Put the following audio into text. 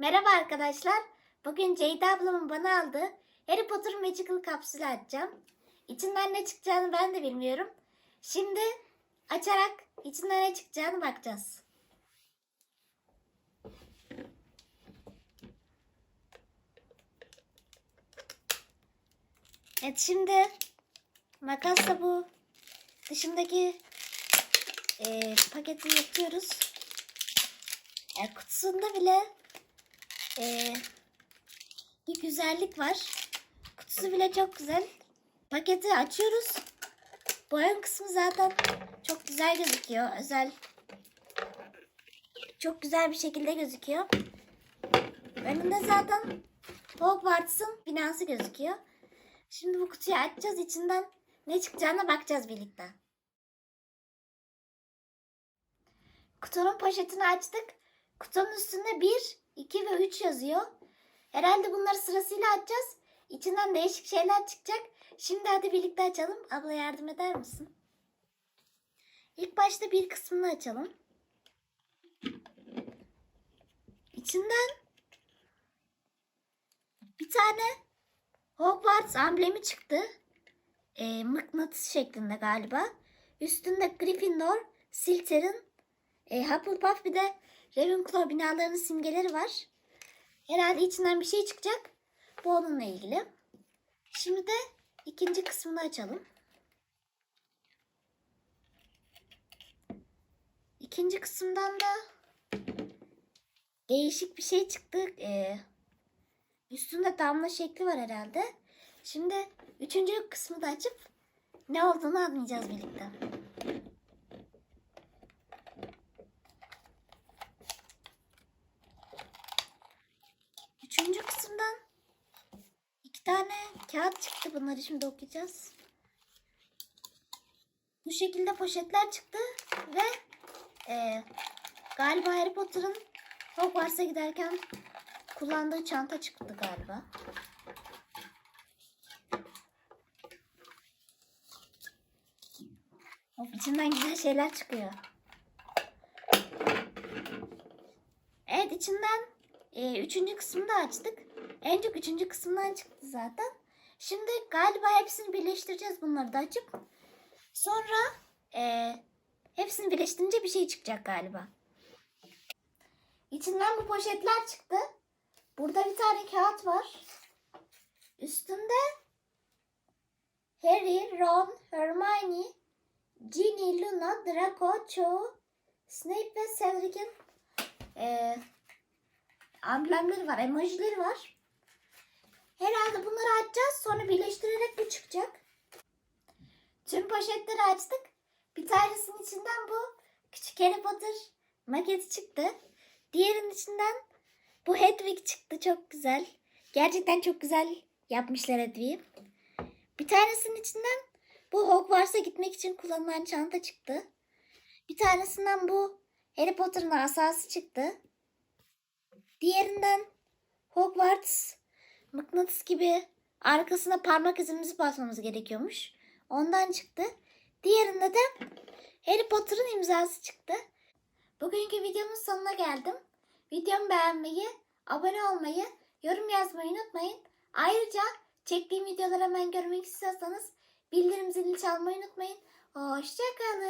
Merhaba arkadaşlar. Bugün Ceyda ablamın bana aldığı Harry Potter Magical kapsülü açacağım. İçinden ne çıkacağını ben de bilmiyorum. Şimdi açarak içinden ne çıkacağını bakacağız. Evet şimdi makasla bu dışındaki e, paketi yapıyoruz. Yani kutusunda bile e, bir güzellik var. Kutusu bile çok güzel. Paketi açıyoruz. Bu ön kısmı zaten çok güzel gözüküyor. Özel. Çok güzel bir şekilde gözüküyor. Önünde zaten Hogwarts'ın binası gözüküyor. Şimdi bu kutuyu açacağız. İçinden ne çıkacağına bakacağız birlikte. Kutunun poşetini açtık. Kutunun üstünde 1, 2 ve 3 yazıyor. Herhalde bunları sırasıyla açacağız. İçinden değişik şeyler çıkacak. Şimdi hadi birlikte açalım. Abla yardım eder misin? İlk başta bir kısmını açalım. İçinden bir tane Hogwarts amblemi çıktı. E, mıknatıs şeklinde galiba. Üstünde Gryffindor, Slytherin, e, Hufflepuff bir de Ravenclaw binalarının simgeleri var. Herhalde içinden bir şey çıkacak. Bu onunla ilgili. Şimdi de ikinci kısmını açalım. İkinci kısımdan da değişik bir şey çıktı. Ee, üstünde damla şekli var herhalde. Şimdi üçüncü kısmı da açıp ne olduğunu anlayacağız birlikte. Üçüncü kısımdan iki tane kağıt çıktı. Bunları şimdi okuyacağız. Bu şekilde poşetler çıktı ve e, galiba Harry Potter'ın Hogwarts'a giderken kullandığı çanta çıktı galiba. Of, içinden güzel şeyler çıkıyor. Evet içinden e, üçüncü kısmını da açtık. En çok üçüncü kısımdan çıktı zaten. Şimdi galiba hepsini birleştireceğiz bunları da açıp. Sonra e, hepsini birleştirince bir şey çıkacak galiba. İçinden bu poşetler çıktı. Burada bir tane kağıt var. Üstünde Harry, Ron, Hermione, Ginny, Luna, Draco, Cho, Snape ve Cedric'in e, amblemleri var, emojileri var. Herhalde bunları açacağız. Sonra birleştirerek bu çıkacak. Tüm poşetleri açtık. Bir tanesinin içinden bu küçük Harry Potter maketi çıktı. Diğerinin içinden bu Hedwig çıktı. Çok güzel. Gerçekten çok güzel yapmışlar Hedwig'i. Bir tanesinin içinden bu Hogwarts'a gitmek için kullanılan çanta çıktı. Bir tanesinden bu Harry Potter'ın asası çıktı. Diğerinden Hogwarts mıknatıs gibi arkasına parmak izimizi basmamız gerekiyormuş. Ondan çıktı. Diğerinde de Harry Potter'ın imzası çıktı. Bugünkü videomun sonuna geldim. Videomu beğenmeyi, abone olmayı, yorum yazmayı unutmayın. Ayrıca çektiğim videoları hemen görmek istiyorsanız bildirim zilini çalmayı unutmayın. Hoşçakalın.